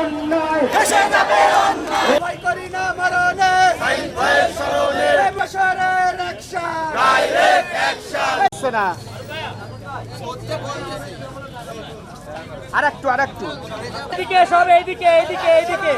অন্যায়। দেশে যাবে অন্যায়। ভয় করি না মরণে। সাইন ভয়ের স্মরণে বছরের রক্ষা ডাইরেক্ট অ্যাকশন শোনা আরেকটু আরেকটু। এদিকে সব এইদিকে এইদিকে এইদিকে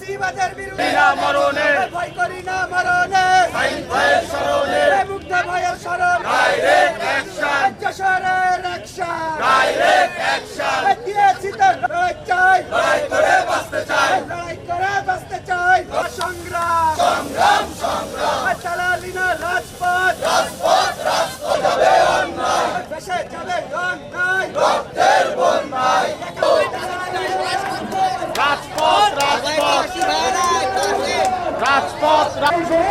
অ্যাকশন বিরুদ্ধে বিনা মরণে। ভয় করি না মরণে। ভয়ের স্মরণে। মুগ্ধ ভয়ের স্মরণ। ডাইরেক্ট অ্যাকশন রাজ্য শহরের অ্যাকশন ডাইরেক্ট অ্যাকশন দিয়েছি তো চাই লড়াই করে বাঁচতে চাই লড়াই করে বাঁচতে চাই সংগ্রাম সংগ্রাম সংগ্রাম চালালি না রাজপথ রাজপথ রাজপথ যাবে অন্যায় দেশে যাবে অন্যায় রক্তের বন্যায় রাজপথ রাজপথ রাজপথ রাজপথ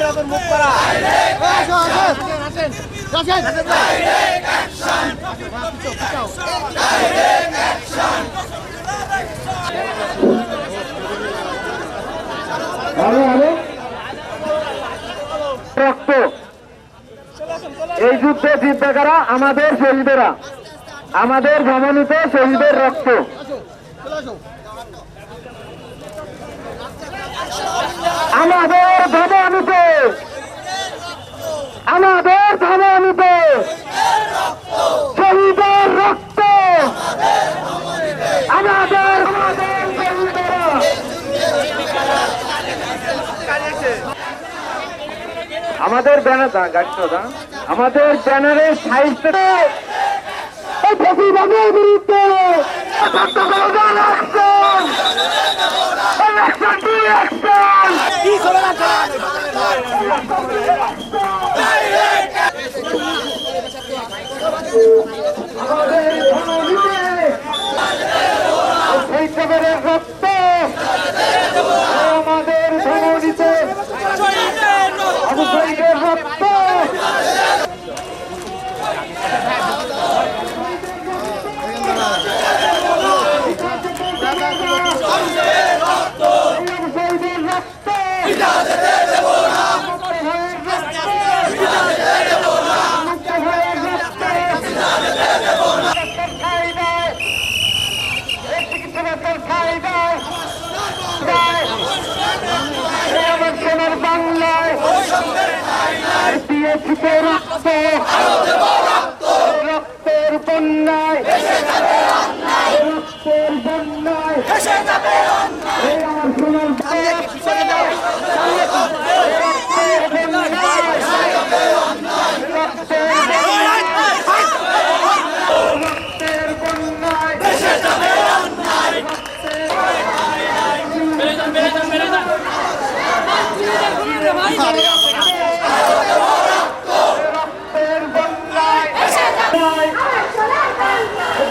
অ্যাকশন রক্ত এই যুদ্ধে জিতবে কারা? আমাদের শহীদেরা। আমাদের ধমনীতে শহীদের রক্ত। আমাদের ধমনীতে আমাদের ধমনীতে শহীদের রক্ত। আমাদের আমাদের ব্যানার গাড়িটা আমাদের এই ফসিবাদের বিরুদ্ধে আমাদের ধননীতে এই সবের রক্ত আমাদের রক্ত আবু সাইদের রক্ত আমার সোনার রক্তের বন্যায়। রক্তের বন্যায় এই আমার সোনার রক্তের বন্যায় রক্তের বন্যায় রক্তের বন্যায় রক্তের বন্যায়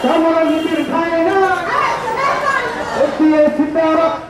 ধর্মনীতির খায় না দিয়েছি তো রক্ত